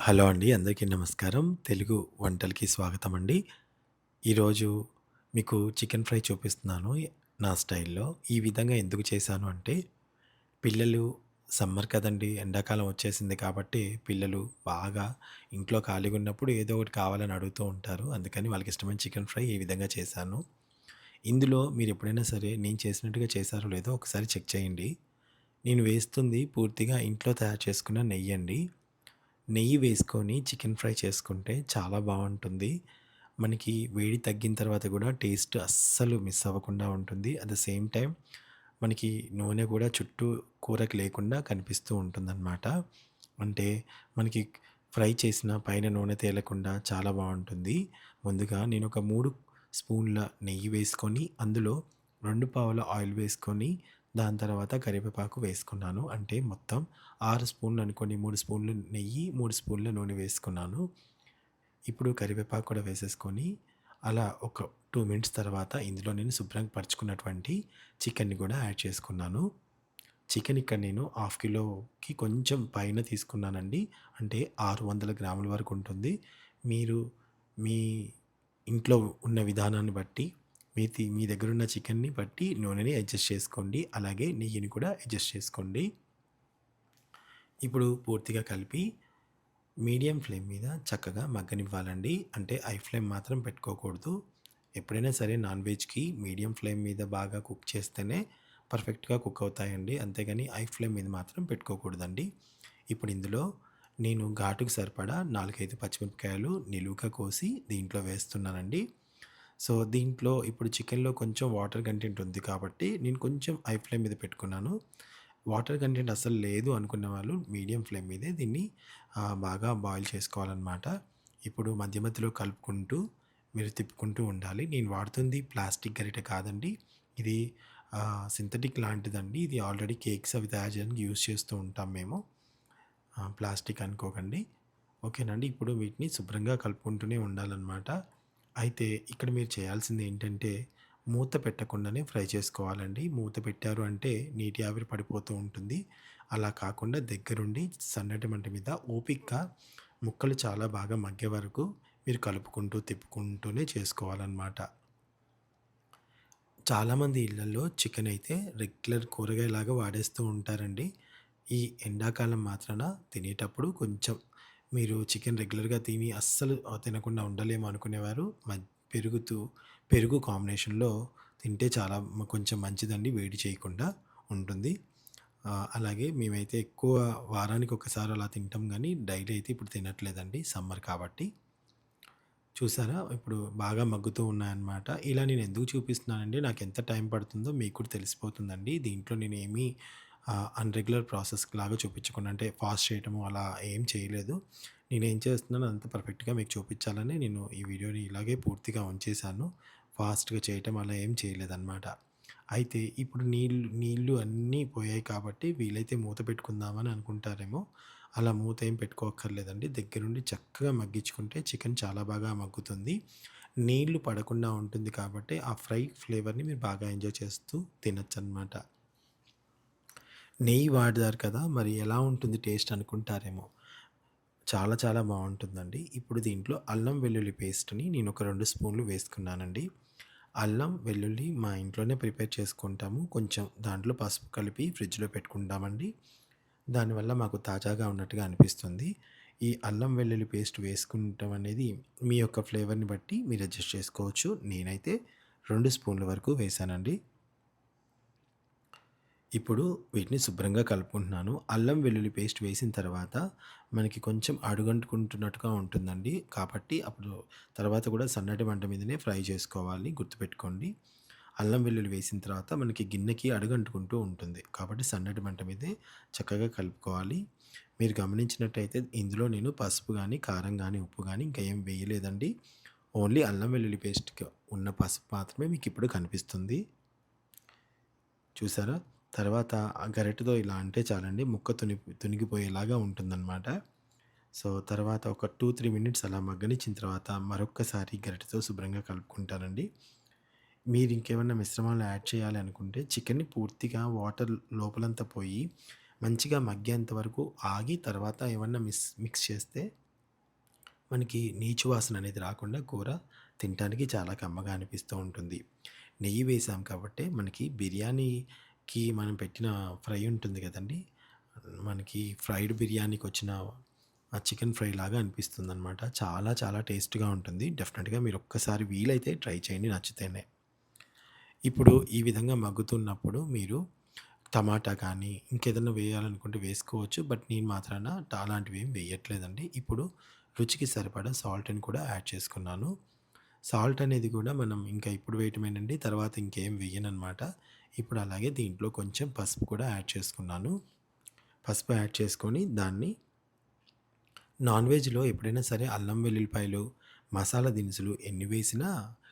Hello అండి. అందరికీ నమస్కారం. తెలుగు వంటలకి స్వాగతం అండి. ఈరోజు మీకు చికెన్ ఫ్రై చూపిస్తున్నాను నా స్టైల్‌లో. ఈ విధంగా ఎందుకు చేశాను అంటే, పిల్లలు సమ్మర్ కదండీ! ఎండాకాలం వచ్చేసింది కాబట్టి, పిల్లలు బాగా ఇంట్లో ఖాళీగా ఉన్నప్పుడు ఏదో ఒకటి కావాలని అడుగుతూ ఉంటారు. అందుకని వాళ్ళకి ఇష్టమైన చికెన్ ఫ్రై ఈ విధంగా చేశాను. ఇందులో మీరు ఎప్పుడైనా సరే నేను చేసినట్టుగా చేశారో లేదో ఒకసారి చెక్ చేయండి. నేను వేస్తుంది పూర్తిగా ఇంట్లో తయారు చేసుకున్న నెయ్యండి. నెయ్యి వేసుకొని చికెన్ ఫ్రై చేసుకుంటే చాలా బాగుంటుంది. మనకి వేడి తగ్గిన తర్వాత కూడా టేస్ట్ అస్సలు మిస్ అవ్వకుండా ఉంటుంది. అట్ ద సేమ్ టైం మనకి నూనె కూడా చుట్టూ కూరకు లేకుండా కనిపిస్తూ ఉంటుందన్నమాట. అంటే మనకి ఫ్రై చేసిన పైన నూనె తేలకుండా చాలా బాగుంటుంది. ముందుగా నేను ఒక మూడు స్పూన్ల నెయ్యి వేసుకొని, అందులో రెండు పావుల ఆయిల్ వేసుకొని దాని తర్వాత కరివేపాకు వేసుకున్నాను. అంటే మొత్తం ఆరు స్పూన్లు అనుకోండి. మూడు స్పూన్లు నెయ్యి, మూడు స్పూన్ల నూనె వేసుకున్నాను. ఇప్పుడు కరివేపాకు కూడా వేసేసుకొని, అలా ఒక టూ మినిట్స్ తర్వాత ఇందులో నేను శుభ్రంగా పరుచుకున్నటువంటి చికెన్‌ని కూడా యాడ్ చేసుకున్నాను. చికెన్ ఇక్కడ నేను హాఫ్ కిలోకి కొంచెం పైన తీసుకున్నానండి. అంటే 600 గ్రాముల వరకు ఉంటుంది. మీరు మీ ఇంట్లో ఉన్న విధానాన్ని బట్టి మీ మీ దగ్గరున్న చికెన్‌ని బట్టి నూనెని అడ్జస్ట్ చేసుకోండి. అలాగే నెయ్యిని కూడా అడ్జస్ట్ చేసుకోండి. ఇప్పుడు పూర్తిగా కలిపి మీడియం ఫ్లేమ్ మీద చక్కగా మగ్గనివ్వాలండి. అంటే హై ఫ్లేమ్ మాత్రం పెట్టుకోకూడదు. ఎప్పుడైనా సరే నాన్ వెజ్‌కి మీడియం ఫ్లేమ్ మీద బాగా కుక్ చేస్తేనే పర్ఫెక్ట్‌గా కుక్ అవుతాయండి. అంతేగాని హై ఫ్లేమ్ మీద మాత్రం పెట్టుకోకూడదండి. ఇప్పుడు ఇందులో నేను ఘాటుకు సరిపడా 4, 5 పచ్చిమిరపకాయలు నిలువుగా కోసి దీంట్లో వేస్తున్నానండి. సో, దీంట్లో ఇప్పుడు చికెన్‌లో కొంచెం వాటర్ కంటెంట్ ఉంది కాబట్టి నేను కొంచెం హై ఫ్లేమ్ మీద పెట్టుకున్నాను. వాటర్ కంటెంట్ అసలు లేదు అనుకున్న వాళ్ళు మీడియం ఫ్లేమ్ మీదే దీన్ని బాగా బాయిల్ చేసుకోవాలనమాట. ఇప్పుడు మధ్య మధ్యలో కలుపుకుంటూ మీరు తిప్పుకుంటూ ఉండాలి. నేను వాడుతుంది ప్లాస్టిక్ గరిటె కాదండి. ఇది సింథటిక్ లాంటిదండి. ఇది ఆల్రెడీ కేక్స్ అవి తయారు చేయడానికి యూజ్ చేస్తూ ఉంటాం మేము. ప్లాస్టిక్ అనుకోకండి. ఓకేనండి. ఇప్పుడు వీటిని శుభ్రంగా కలుపుకుంటూనే ఉండాలన్నమాట అయితే ఇక్కడ మీరు చేయాల్సింది ఏంటంటే, మూత పెట్టకుండానే ఫ్రై చేసుకోవాలండి. మూత పెట్టారు అంటే నీటి ఆవిరి పడిపోతూ ఉంటుంది. అలా కాకుండా దగ్గరుండి సన్నటి మంట మీద ఓపిక్గా ముక్కలు చాలా బాగా మగ్గే వరకు మీరు కలుపుకుంటూ, తిప్పుకుంటూనే చేసుకోవాలన్నమాట చాలామంది ఇళ్ళల్లో చికెన్ అయితే రెగ్యులర్ కూరగాయలాగా వాడేస్తూ ఉంటారండి. ఈ ఎండాకాలం మాత్రాన తినేటప్పుడు కొంచెం మీరు చికెన్ రెగ్యులర్‌గా తిని అస్సలు తినకుండా ఉండలేము అనుకునేవారు పెరుగుతూ పెరుగు కాంబినేషన్‌లో తింటే చాలా కొంచెం మంచిదండి. వేడి చేయకుండా ఉంటుంది. అలాగే మేమైతే ఎక్కువ వారానికి ఒకసారి అలా తింటాం కానీ డైలీ అయితే ఇప్పుడు తినట్లేదండి సమ్మర్ కాబట్టి. చూసారా? ఇప్పుడు బాగా మగ్గుతూ ఉన్నాయన్నమాట. ఇలా నేను ఎందుకు చూపిస్తున్నానంటే ఎంత టైం పడుతుందో మీకు కూడా తెలిసిపోతుందండి. దీంట్లో నేను ఏమీ అన్‌రెగ్యులర్ ప్రాసెస్ లాగా చూపించకుండా అంటే ఫాస్ట్ చేయటము అలా ఏం చేయలేదు. నేను ఏం చేస్తున్నానో అంత పర్ఫెక్ట్‌గా మీకు చూపించాలని నేను ఈ వీడియోని ఇలాగే పూర్తిగా ఉంచేశాను. ఫాస్ట్‌గా చేయటం అలా ఏం చేయలేదన్నమాట. అయితే ఇప్పుడు నీళ్ళు నీళ్ళు అన్నీ పోయాయి కాబట్టి వీలైతే మూత పెట్టుకుందామని అనుకుంటారేమో. అలా మూత ఏం పెట్టుకోక్కర్లేదండి. దగ్గరుండి చక్కగా మగ్గించుకుంటే చికెన్ చాలా బాగా మగ్గుతుంది. నీళ్ళు పడకుండా ఉంటుంది కాబట్టి ఆ ఫ్రై ఫ్లేవర్‌ని మీరు బాగా ఎంజాయ్ చేస్తూ తినచ్చు అనమాట నెయ్యి వాడారు కదా! మరి ఎలా ఉంటుంది టేస్ట్ అనుకుంటారేమో. చాలా చాలా బాగుంటుందండి ఇప్పుడు దీంట్లో అల్లం వెల్లుల్లి పేస్ట్‌ని నేను ఒక రెండు స్పూన్లు వేసుకున్నానండి. అల్లం, వెల్లుల్లి మా ఇంట్లోనే ప్రిపేర్ చేసుకుంటాము. కొంచెం దాంట్లో పసుపు కలిపి ఫ్రిడ్జ్‌లో పెట్టుకుంటామండి. దానివల్ల మాకు తాజాగా ఉన్నట్టుగా అనిపిస్తుంది. ఈ అల్లం వెల్లుల్లి పేస్ట్ వేసుకుంటం అనేది మీ యొక్క ఫ్లేవర్‌ని బట్టి మీరు అడ్జస్ట్ చేసుకోవచ్చు. నేనైతే రెండు స్పూన్ల వరకు వేశానండి. ఇప్పుడు వీటిని శుభ్రంగా కలుపుకుంటున్నాను. అల్లం వెల్లుల్లి పేస్ట్ వేసిన తర్వాత మనకి కొంచెం అడుగంటుకుంటున్నట్టుగా ఉంటుందండి. కాబట్టి అప్పుడు తర్వాత కూడా సన్నటి మంట మీదనే ఫ్రై చేసుకోవాలి గుర్తుపెట్టుకోండి. అల్లం వెల్లుల్లి వేసిన తర్వాత మనకి గిన్నెకి అడుగంటుకుంటూ ఉంటుంది. కాబట్టి సన్నటి మంట మీదే చక్కగా కలుపుకోవాలి. మీరు గమనించినట్టయితే ఇందులో నేను పసుపు గానీ, కారం గానీ, ఉప్పు గానీ ఇంకా ఏం వేయలేదండి. ఓన్లీ అల్లం వెల్లుల్లి పేస్ట్‌కి ఉన్న పసుపు మాత్రమే మీకు ఇప్పుడు కనిపిస్తుంది. చూసారా? తర్వాత ఆ గరిటెతో ఇలా అంటే చాలండి ముక్క తుని తునిగిపోయేలాగా ఉంటుందన్నమాట. సో, తర్వాత ఒక 2, 3 మినిట్స్ అలా మగ్గనిచ్చిన తర్వాత మరొక్కసారి గరిటెతో శుభ్రంగా కలుపుకుంటానండి. మీరు ఇంకేమైనా మిశ్రమాలు యాడ్ చేయాలి అనుకుంటే చికెన్‌ని పూర్తిగా వాటర్ లోపలంతా పోయి మంచిగా మగ్గేంత వరకు ఆగి తర్వాత ఏమన్నా మిస్ మిక్స్ చేస్తే మనకి నీచు వాసన అనేది రాకుండా కూర తినడానికి చాలా కమ్మగా అనిపిస్తూ ఉంటుంది. నెయ్యి వేసాం కాబట్టే మనకి బిర్యానీ కి మనం పెట్టిన ఫ్రై ఉంటుంది కదండి మనకి ఫ్రైడ్ బిర్యానీకి వచ్చిన ఆ చికెన్ ఫ్రై లాగా అనిపిస్తుంది అనమాట చాలా చాలా టేస్ట్‌గా ఉంటుంది. డెఫినెట్గా మీరు ఒక్కసారి వీలైతే ట్రై చేయండి నచ్చితేనే. ఇప్పుడు ఈ విధంగా మగ్గుతున్నప్పుడు మీరు టమాటా కానీ, ఇంకేదన్నా వేయాలనుకుంటే వేసుకోవచ్చు. బట్ నేను మాత్రాన అలాంటివి ఏం వేయట్లేదండి. ఇప్పుడు రుచికి సరిపడా సాల్ట్‌ని కూడా యాడ్ చేసుకున్నాను. సాల్ట్ అనేది కూడా మనం ఇంకా ఇప్పుడు వేయటమేనండి. తర్వాత ఇంకేం వేయనమాట ఇప్పుడు అలాగే దీంట్లో కొంచెం పసుపు కూడా యాడ్ చేసుకున్నాను. పసుపు యాడ్ చేసుకొని దాన్ని నాన్ వెజ్‌లో ఎప్పుడైనా సరే అల్లం వెల్లుల్లిపాయలు, మసాలా దినుసులు ఎన్ని వేసినా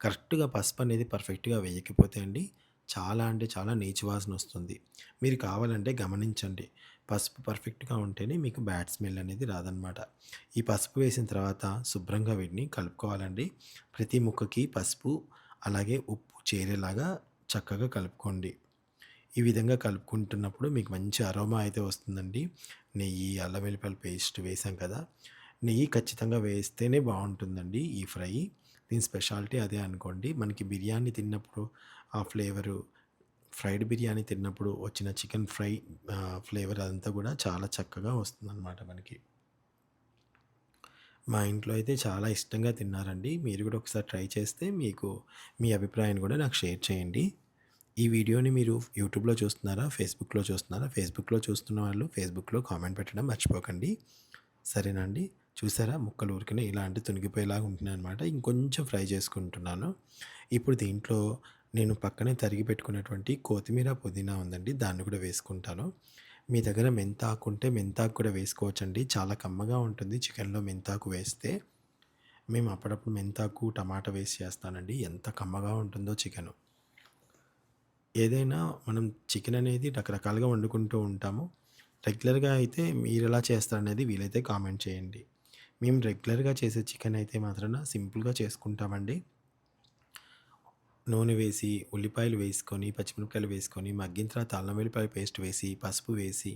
కరెక్ట్‌గా పసుపు అనేది పర్ఫెక్ట్‌గా వేయకపోతే అండి చాలా అంటే చాలా నీచు వాసనొస్తుంది. మీరు కావాలంటే గమనించండి. పసుపు పర్ఫెక్ట్‌గా ఉంటేనే మీకు బ్యాడ్ స్మెల్ అనేది రాదనమాట. ఈ పసుపు వేసిన తర్వాత శుభ్రంగా వీటిని కలుపుకోవాలండి. ప్రతి ముక్కకి పసుపు, అలాగే ఉప్పు చేరేలాగా చక్కగా కలుపుకోండి. ఈ విధంగా కలుపుకుంటున్నప్పుడు మీకు మంచి అరోమా అయితే వస్తుందండి. నెయ్యి, అల్లం వెల్లిపాయల పేస్ట్ వేసాం కదా! నెయ్యి ఖచ్చితంగా వేస్తేనే బాగుంటుందండి ఈ ఫ్రై. దీని స్పెషాలిటీ అదే అనుకోండి. మనకి బిర్యానీ తిన్నప్పుడు ఆ ఫ్లేవరు ఫ్రైడ్ బిర్యానీ తిన్నప్పుడు వచ్చిన చికెన్ ఫ్రై ఫ్లేవర్ అదంతా కూడా చాలా చక్కగా వస్తుందన్నమాట మనకి. మా ఇంట్లో అయితే చాలా ఇష్టంగా తిన్నారండి. మీరు కూడా ఒకసారి ట్రై చేస్తే మీకు మీ అభిప్రాయాన్ని కూడా నాకు షేర్ చేయండి. ఈ వీడియోని మీరు యూట్యూబ్‌లో చూస్తున్నారా? ఫేస్‌బుక్‌లో చూస్తున్నారా? ఫేస్‌బుక్‌లో చూస్తున్న వాళ్ళు ఫేస్‌బుక్‌లో కామెంట్ పెట్టడం మర్చిపోకండి. సరేనండి చూసారా ముక్కలు ఊరికనే ఇలాంటి తునిగిపోయేలాగా ఉంటున్నాయి అనమాట ఇంకొంచెం ఫ్రై చేసుకుంటున్నాను. ఇప్పుడు దీంట్లో నేను పక్కనే తరిగి పెట్టుకున్నటువంటి కొత్తిమీర, పుదీనా ఉందండి. దాన్ని కూడా వేసుకుంటాను. మీ దగ్గర మెంతాకు ఉంటే మెంతాకు కూడా వేసుకోవచ్చండి. చాలా కమ్మగా ఉంటుంది చికెన్‌లో మెంతాకు వేస్తే. మేము అప్పుడప్పుడు మెంతాకు, టమాటా వేసి చేస్తానండి. ఎంత కమ్మగా ఉంటుందో చికెను. ఏదైనా మనం చికెన్ అనేది రకరకాలుగా వండుకుంటూ ఉంటాము. రెగ్యులర్‌గా అయితే మీరెలా చేస్తారనేది వీలైతే కామెంట్ చేయండి. మేము రెగ్యులర్‌గా చేసే చికెన్ అయితే మాత్రాన సింపుల్‌గా చేసుకుంటామండి. నూనె వేసి, ఉల్లిపాయలు వేసుకొని, పచ్చిమిరపకాయలు వేసుకొని, మగ్గిన తర్వాత అల్లం వెల్లిపాయ పేస్ట్ వేసి, పసుపు వేసి,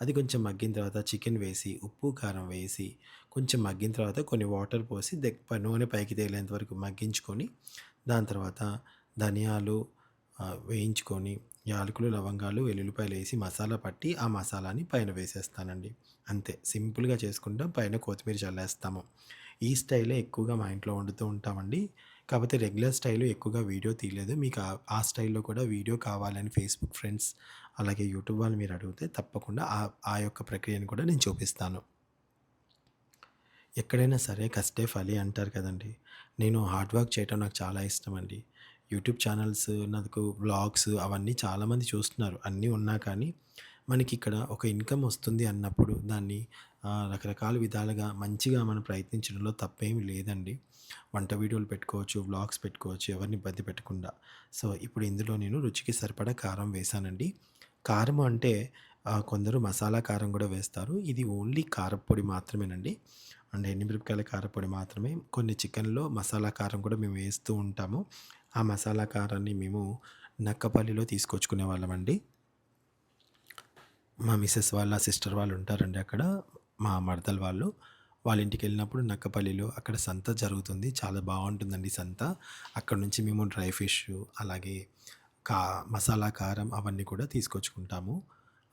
అది కొంచెం మగ్గిన తర్వాత చికెన్ వేసి, ఉప్పు, కారం వేసి, కొంచెం మగ్గిన తర్వాత కొన్ని వాటర్ పోసి దెగ్ నూనె పైకి తేలేంత వరకు మగ్గించుకొని, దాని తర్వాత ధనియాలు వేయించుకొని, యాలకులు, లవంగాలు, వెల్లుల్లిపాయలు వేసి మసాలా పట్టి, ఆ మసాలాని పైన వేసేస్తానండి. అంతే సింపుల్‌గా చేసుకుంటాం. పైన కొత్తిమీర చల్లేస్తాము. ఈ స్టైలే ఎక్కువగా మా ఇంట్లో వండుతూ ఉంటామండి. కాకపోతే రెగ్యులర్ స్టైల్ ఎక్కువగా వీడియో తీయలేదు. మీకు ఆ స్టైల్‌లో కూడా వీడియో కావాలని ఫేస్‌బుక్ ఫ్రెండ్స్, అలాగే యూట్యూబ్ వాళ్ళు మీరు అడిగితే తప్పకుండా ఆ ఆ యొక్క ప్రక్రియను కూడా నేను చూపిస్తాను. ఎక్కడైనా సరే కష్టే ఫలి అంటారు కదండీ! నేను హార్డ్ వర్క్ చేయటం నాకు చాలా ఇష్టమండి. యూట్యూబ్ ఛానల్స్ నాకు వ్లాగ్స్ అవన్నీ చాలామంది చూస్తున్నారు. అన్నీ ఉన్నా కానీ మనకి ఇక్కడ ఒక ఇన్‌కమ్ వస్తుంది అన్నప్పుడు దాన్ని రకరకాల విధాలుగా మంచిగా మనం ప్రయత్నించడంలో తప్పేమి లేదండి. వంట వీడియోలు పెట్టుకోవచ్చు, వ్లాగ్స్ పెట్టుకోవచ్చు ఎవరిని ఇబ్బంది పెట్టకుండా. సో, ఇప్పుడు ఇందులో నేను రుచికి సరిపడా కారం వేశానండి. కారం అంటే కొందరు మసాలా కారం కూడా వేస్తారు. ఇది ఓన్లీ కారపొడి మాత్రమేనండి. అండ్ ఎండిమిరపకాయల కారపొడి మాత్రమే. కొన్ని చికెన్‌లో మసాలా కారం కూడా మేము వేస్తూ ఉంటాము. ఆ మసాలా కారాన్ని మేము నక్కపల్లిలో తీసుకొచ్చుకునే వాళ్ళమండి మా మిస్సెస్ వాళ్ళ సిస్టర్ వాళ్ళు ఉంటారండి అక్కడ. మా మడతల వాళ్ళు. వాళ్ళ ఇంటికి వెళ్ళినప్పుడు నక్కపల్లిలో అక్కడ సంత జరుగుతుంది. చాలా బాగుంటుందండి సంత. అక్కడి నుంచి మేము డ్రై ఫిష్ అలాగే కా మసాలా కారం అవన్నీ కూడా తీసుకొచ్చుకుంటాము.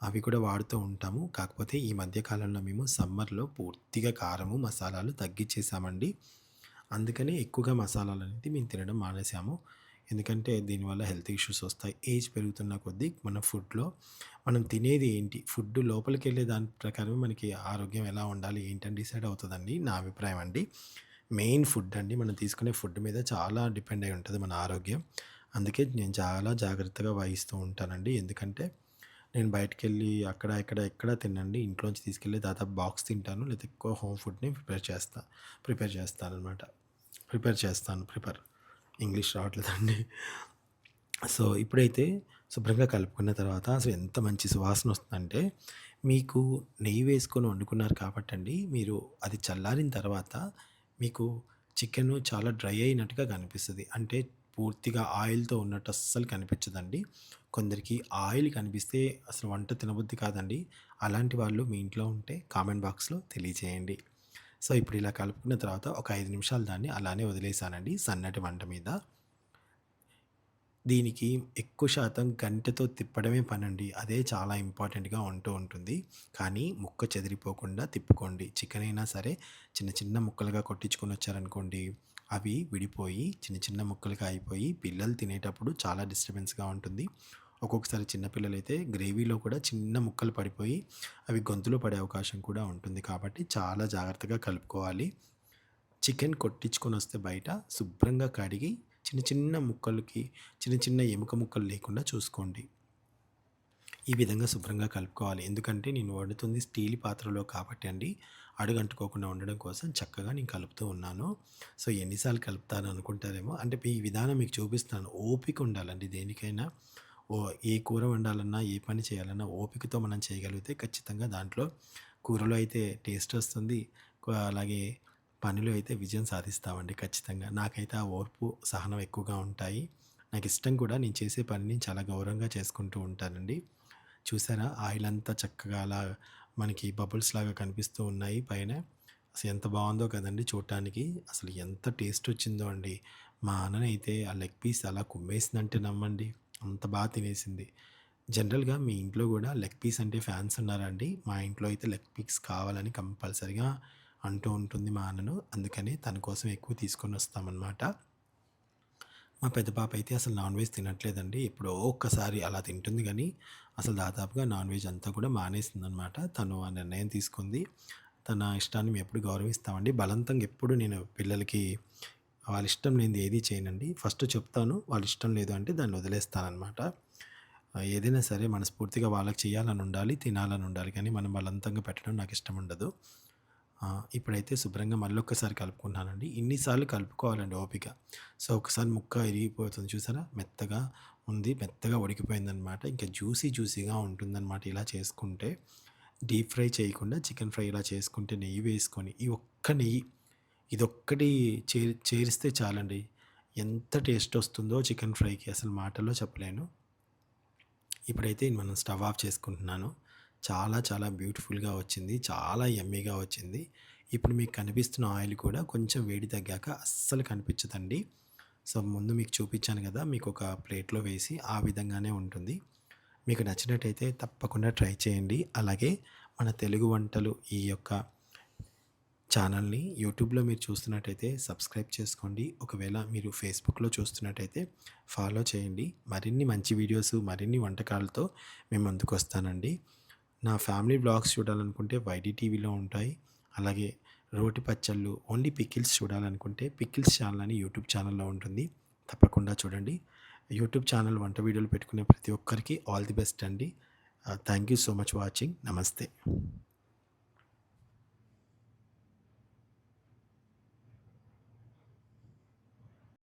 అవి కూడా వాడుతూ ఉంటాము. కాకపోతే ఈ మధ్యకాలంలో మేము సమ్మర్‌లో పూర్తిగా కారము, మసాలాలు తగ్గిచ్చేసామండి. అందుకని ఎక్కువగా మసాలాలు అనేది మేము తినడం మానేసాము. ఎందుకంటే దీనివల్ల హెల్త్ ఇష్యూస్ వస్తాయి. ఏజ్ పెరుగుతున్న కొద్దీ మన ఫుడ్‌లో మనం తినేది ఏంటి? ఫుడ్ లోపలికెళ్ళే దాని ప్రకారమే మనకి ఆరోగ్యం ఎలా ఉండాలి ఏంటని డిసైడ్ అవుతుందండి నా అభిప్రాయం అండి. మెయిన్ ఫుడ్ అండి. మనం తీసుకునే ఫుడ్ మీద చాలా డిపెండ్ అయి ఉంటుంది మన ఆరోగ్యం. అందుకే నేను చాలా జాగ్రత్తగా వహిస్తూ ఉంటానండి. ఎందుకంటే నేను బయటికెళ్ళి అక్కడ, ఇక్కడ ఎక్కడ తినండి ఇంట్లోంచి తీసుకెళ్ళి దాదాపు బాక్స్ తింటాను. లేదా ఎక్కువ హోమ్ ఫుడ్‌ని ప్రిపేర్ చేస్తా. ప్రిపేర్ చేస్తాననమాట. ప్రిపేర్ చేస్తాను. ప్రిపేర్ ఇంగ్లీష్ రావట్లేదండి. సో, ఇప్పుడైతే శుభ్రంగా కలుపుకున్న తర్వాత అసలు ఎంత మంచి సువాసన వస్తుందంటే, మీకు నెయ్యి వేసుకొని వండుకున్నారు కాబట్టండి, మీరు అది చల్లారిన తర్వాత మీకు చికెన్ చాలా డ్రై అయినట్టుగా కనిపిస్తుంది అంటే పూర్తిగా ఆయిల్‌తో ఉన్నట్టు అస్సలు కనిపించదండి. కొందరికి ఆయిల్ కనిపిస్తే అసలు వంట తినబుద్ధి కాదండి. అలాంటి వాళ్ళు మీ ఇంట్లో ఉంటే కామెంట్ బాక్స్‌లో తెలియజేయండి. సో, ఇప్పుడు ఇలా కలుపుకున్న తర్వాత ఒక ఐదు నిమిషాలు దాన్ని అలానే వదిలేసానండి సన్నటి వంట మీద. దీనికి ఎక్కువ శాతం గంటెతో తిప్పడమే పనండి. అదే చాలా ఇంపార్టెంట్‌గా ఉంటూ ఉంటుంది. కానీ ముక్క చెదిరిపోకుండా తిప్పుకోండి. చికెన్ అయినా సరే చిన్న చిన్న ముక్కలుగా కొట్టించుకొనొచ్చారనుకోండి, అవి విడిపోయి చిన్న చిన్న ముక్కలుగా అయిపోయి పిల్లలు తినేటప్పుడు చాలా డిస్టర్బెన్స్‌గా ఉంటుంది. ఒక్కొక్కసారి చిన్నపిల్లలు అయితే గ్రేవీలో కూడా చిన్న ముక్కలు పడిపోయి అవి గొంతులో పడే అవకాశం కూడా ఉంటుంది. కాబట్టి చాలా జాగ్రత్తగా కలుపుకోవాలి. చికెన్ కొట్టించుకొని వస్తే బయట శుభ్రంగా కడిగి చిన్న చిన్న ముక్కలకి చిన్న చిన్న ఎముక ముక్కలు లేకుండా చూసుకోండి. ఈ విధంగా శుభ్రంగా కలుపుకోవాలి. ఎందుకంటే నేను వండుతుంది స్టీల్ పాత్రలో కాబట్టి అండి, అడుగంటుకోకుండా ఉండడం కోసం చక్కగా నేను కలుపుతూ ఉన్నాను. సో, ఎన్నిసార్లు కలుపుతాను అనుకుంటారేమో, అంటే ఈ విధానం మీకు చూపిస్తాను ఓపిక ఉండాలండి దేనికైనా. ఓ ఏ కూర వండాలన్నా, ఏ పని చేయాలన్నా ఓపికతో మనం చేయగలిగితే ఖచ్చితంగా దాంట్లో కూరలో అయితే టేస్ట్ వస్తుంది. అలాగే పనిలో అయితే విజయం సాధిస్తామండి ఖచ్చితంగా. నాకైతే ఆ ఓర్పు, సహనం ఎక్కువగా ఉంటాయి. నాకు ఇష్టం కూడా నేను చేసే పనిని చాలా గౌరవంగా చేసుకుంటూ ఉంటానండి. చూసారా ఆయిల్ అంతా చక్కగా అలా మనకి బబుల్స్ లాగా కనిపిస్తూ ఉన్నాయి పైన. అసలు ఎంత బాగుందో కదండి చూడటానికి. అసలు ఎంత టేస్ట్ వచ్చిందో అండి. మా అన్ననైతే ఆ లెగ్ పీస్ అలా కుమ్మేసిందంటే నమ్మండి. అంత బాగా తినేసింది. జనరల్‌గా మీ ఇంట్లో కూడా లెగ్ పీస్ అంటే ఫ్యాన్స్ ఉన్నారండి మా ఇంట్లో అయితే లెగ్ పీస్ కావాలని కంపల్సరీగా అంటూ ఉంటుంది మా అన్నను. అందుకని తన కోసం ఎక్కువ తీసుకొనొస్తామనమాట. మా పెద్ద పాప అయితే అసలు నాన్ వెజ్ తినట్లేదండి. ఎప్పుడో ఒక్కసారి అలా తింటుంది కానీ అసలు దాదాపుగా నాన్ వెజ్ అంతా కూడా మానేసిందనమాట. తను ఆ నిర్ణయం తీసుకుంది. తన ఇష్టాన్ని మేము ఎప్పుడు గౌరవిస్తామండి. బలవంతంగా ఎప్పుడు నేను పిల్లలకి వాళ్ళ ఇష్టం లేనిది ఏది చేయనండి. ఫస్ట్ చెప్తాను. వాళ్ళ ఇష్టం లేదు అంటే దాన్ని వదిలేస్తానమాట ఏదైనా సరే మనస్ఫూర్తిగా వాళ్ళకి చేయాలని ఉండాలి, తినాలని ఉండాలి. కానీ మనం బలవంతంగా పెట్టడం నాకు ఇష్టం ఉండదు. ఇప్పుడైతే శుభ్రంగా మళ్ళొక్కసారి కలుపుకుంటున్నానండి. కలుపుకున్నానండి ఇన్నిసార్లు కలుపుకోవాలండి ఓపిక. సో, ఒకసారి ముక్క ఇరిగిపోతుంది చూసారా? మెత్తగా ఉంది. మెత్తగా ఉడికిపోయిందనమాట. ఇంకా జ్యూసీ జ్యూసీగా ఉంటుందన్నమాట ఇలా చేసుకుంటే. డీప్ ఫ్రై చేయకుండా చికెన్ ఫ్రై ఇలా చేసుకుంటే నెయ్యి వేసుకొని ఈ ఒక్క నెయ్యి ఇదొక్కటి చే చేరిస్తే చాలండి. ఎంత టేస్ట్ వస్తుందో చికెన్ ఫ్రైకి అసలు మాటల్లో చెప్పలేను. ఇప్పుడైతే మనం స్టవ్ ఆఫ్ చేసుకుంటున్నాను. చాలా చాలా బ్యూటిఫుల్‌గా వచ్చింది. చాలా ఎమ్మీగా వచ్చింది. ఇప్పుడు మీకు కనిపిస్తున్న ఆయిల్ కూడా కొంచెం వేడి తగ్గాక అస్సలు కనిపించదండి. సో, ముందు మీకు చూపించాను కదా మీకు ఒక ప్లేట్‌లో వేసి ఆ విధంగానే ఉంటుంది. మీకు నచ్చినట్టయితే తప్పకుండా ట్రై చేయండి. అలాగే మన తెలుగు వంటలు ఈ యొక్క ఛానల్‌ని యూట్యూబ్‌లో మీరు చూస్తున్నట్టయితే సబ్స్క్రైబ్ చేసుకోండి. ఒకవేళ మీరు ఫేస్‌బుక్‌లో చూస్తున్నట్టయితే ఫాలో చేయండి. మరిన్ని మంచి వీడియోస్, మరిన్ని వంటకాలతో మేము అందుకొస్తానండి నా ఫ్యామిలీ బ్లాగ్స్ చూడాలనుకుంటే వైడి టీవీలో ఉంటాయి. అలాగే రోటి పచ్చళ్ళు, ఓన్లీ పికిల్స్ చూడాలనుకుంటే పికిల్స్ ఛానల్ అని యూట్యూబ్ ఛానల్‌లో ఉంటుంది. తప్పకుండా చూడండి. యూట్యూబ్ ఛానల్ వంట వీడియోలు పెట్టుకునే ప్రతి ఒక్కరికి ఆల్ ది బెస్ట్ అండి. Thank you so much watching. నమస్తే.